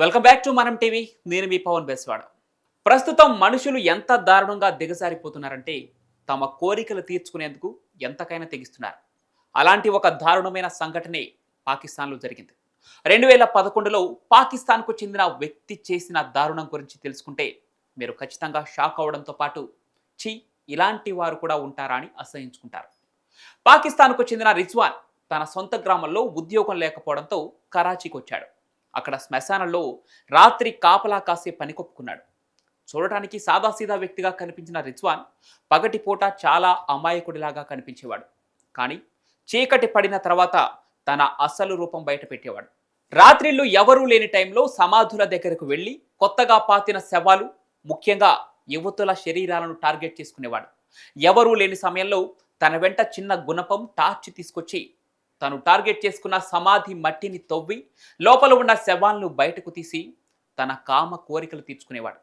Welcome back to Manam TV నేను మీ పవన్ బెస్వాడ. ప్రస్తుతం మనుషులు ఎంత దారుణంగా దిగజారిపోతున్నారంటే తమ కోరికలు తీర్చుకునేందుకు ఎంతకైనా తెగిస్తున్నారు. అలాంటి ఒక దారుణమైన సంఘటనే పాకిస్తాన్లో జరిగింది. రెండు వేల పదకొండులో పాకిస్తాన్కు చెందిన వ్యక్తి చేసిన దారుణం గురించి తెలుసుకుంటే మీరు ఖచ్చితంగా షాక్ అవడంతో పాటు ఛీ ఇలాంటి వారు కూడా ఉంటారా అని అసహించుకుంటారు. పాకిస్తాన్కు చెందిన రిజ్వాన్ తన సొంత గ్రామంలో ఉద్యోగం లేకపోవడంతో కరాచీకి వచ్చాడు అక్కడ శ్మశానంలో రాత్రి కాపలా కాసే పని కొప్పుకున్నాడు. చూడటానికి సాదాసీదా వ్యక్తిగా కనిపించిన రిజ్వాన్ పగటిపూట చాలా అమాయకుడిలాగా కనిపించేవాడు. కానీ చీకటి పడిన తర్వాత తన అసలు రూపం బయటపెట్టేవాడు రాత్రిళ్ళు ఎవరూ లేని టైంలో సమాధుల దగ్గరకు వెళ్ళి కొత్తగా పాతిన శవాలు ముఖ్యంగా యువతుల శరీరాలను టార్గెట్ చేసుకునేవాడు. ఎవరూ లేని సమయంలో తన వెంట చిన్న గుణపం టార్చ్ తీసుకొచ్చి తను టార్గెట్ చేసుకున్న సమాధి మట్టిని తవ్వి లోపల ఉన్న శవాలను బయటకు తీసి తన కామ కోరికలు తీర్చుకునేవాడు.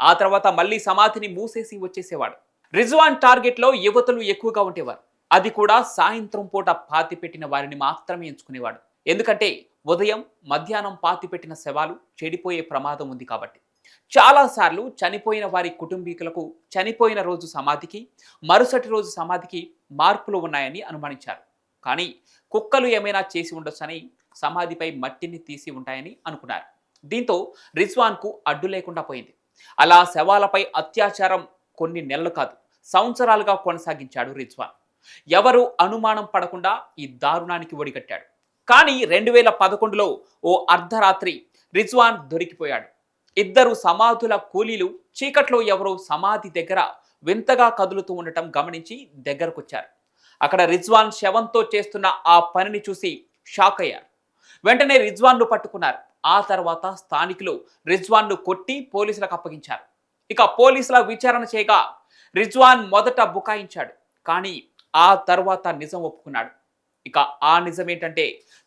ఆ తర్వాత మళ్ళీ సమాధిని మూసేసి వచ్చేసేవాడు. రిజ్వాన్ టార్గెట్లో యువతలు ఎక్కువగా ఉండేవారు. అది కూడా సాయంత్రం పూట పాతి పెట్టిన వారిని మాత్రమే ఎంచుకునేవాడు. ఎందుకంటే ఉదయం మధ్యాహ్నం పాతి పెట్టిన శవాలు చెడిపోయే ప్రమాదం ఉంది కాబట్టి. చాలాసార్లు చనిపోయిన వారి కుటుంబీకులకు చనిపోయిన రోజు సమాధికి మరుసటి రోజు సమాధికి మార్పులు ఉన్నాయని అనుమానించారు. కానీ కుక్కలు ఏమైనా చేసి ఉండొచ్చని సమాధిపై మట్టిని తీసి ఉంటాయని అనుకున్నారు. దీంతో రిజ్వాన్కు అడ్డు లేకుండా పోయింది. అలా శవాలపై అత్యాచారం కొన్ని నెలలు కాదు సంవత్సరాలుగా కొనసాగించాడు రిజ్వాన్. ఎవరు అనుమానం పడకుండా ఈ దారుణానికి ఒడిగట్టాడు. కానీ రెండు వేల పదకొండులో ఓ అర్ధరాత్రి రిజ్వాన్ దొరికిపోయాడు. ఇద్దరు సమాధుల కూలీలు చీకట్లో ఎవరో సమాధి దగ్గర వింతగా కదులుతూ ఉండటం గమనించి దగ్గరకొచ్చారు. అక్కడ రిజ్వాన్ శవంతో చేస్తున్న ఆ పనిని చూసి షాక్ అయ్యారు. వెంటనే రిజ్వాన్ను పట్టుకున్నారు. ఆ తర్వాత స్థానికులు రిజ్వాన్ను కొట్టి పోలీసులకు అప్పగించారు. ఇక పోలీసుల విచారణ చేయగా రిజ్వాన్ మొదట బుకాయించాడు కానీ ఆ తర్వాత నిజం ఒప్పుకున్నాడు. ఇక ఆ నిజం ఏంటంటే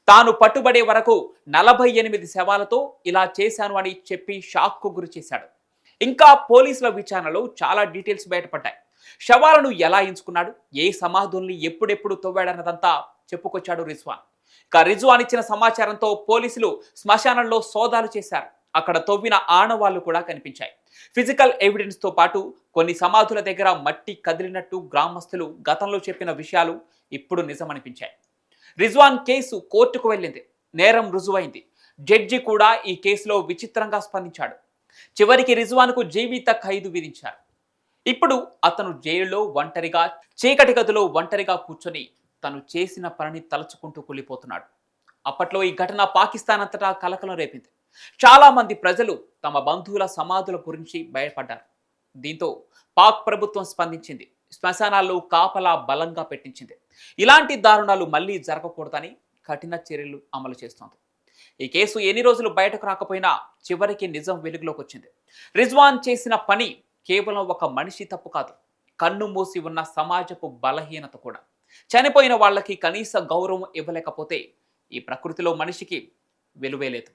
తాను పట్టుబడే వరకు నలభై ఎనిమిది శవాలతో ఇలా చేశాను అని చెప్పి షాక్కు గురి చేశాడు. ఇంకా పోలీసుల విచారణలో చాలా డీటెయిల్స్ బయటపడ్డాయి. శవాలను ఎలా ఎంచుకున్నాడు? ఏ సమాధుల్ని ఎప్పుడెప్పుడు తవ్వాడన్నదంతా చెప్పుకొచ్చాడు రిజ్వాన్. ఇక రిజ్వాన్ ఇచ్చిన సమాచారంతో పోలీసులు శ్మశానంలో సోదాలు చేశారు. అక్కడ తవ్విన ఆనవాళ్ళు కూడా కనిపించాయి. ఫిజికల్ ఎవిడెన్స్తో పాటు కొన్ని సమాధుల దగ్గర మట్టి కదిలినట్టు గ్రామస్తులు గతంలో చెప్పిన విషయాలు ఇప్పుడు నిజమనిపించాయి. రిజ్వాన్ కేసు కోర్టుకు వెళ్ళింది. నేరం రుజువైంది. జడ్జి కూడా ఈ కేసులో విచిత్రంగా స్పందించాడు. చివరికి రిజ్వాన్కు జీవిత ఖైదు విధించారు. ఇప్పుడు అతను జైలులో ఒంటరిగా చీకటి గదిలో ఒంటరిగా కూర్చొని తను చేసిన పనిని తలుచుకుంటూ కూలిపోతున్నాడు. అప్పట్లో ఈ ఘటన పాకిస్తాన్ అంతటా కలకలం రేపింది. చాలామంది ప్రజలు తమ బంధువుల సమాధుల గురించి భయపడ్డారు. దీంతో పాక్ ప్రభుత్వం స్పందించింది. శ్మశానాల్లో కాపలా బలంగా పెట్టించింది. ఇలాంటి దారుణాలు మళ్ళీ జరగకూడదని కఠిన చర్యలు అమలు చేస్తోంది. ఈ కేసు ఎన్ని రోజులు బయటకు రాకపోయినా చివరికి నిజం వెలుగులోకి వచ్చింది. రిజ్వాన్ చేసిన పని కేవలం ఒక మనిషి తప్పు కాదు. కన్ను మూసి ఉన్న సమాజపు బలహీనత కూడా. చనిపోయిన వాళ్ళకి కనీస గౌరవం ఇవ్వలేకపోతే ఈ ప్రకృతిలో మనిషికి విలువే లేదు.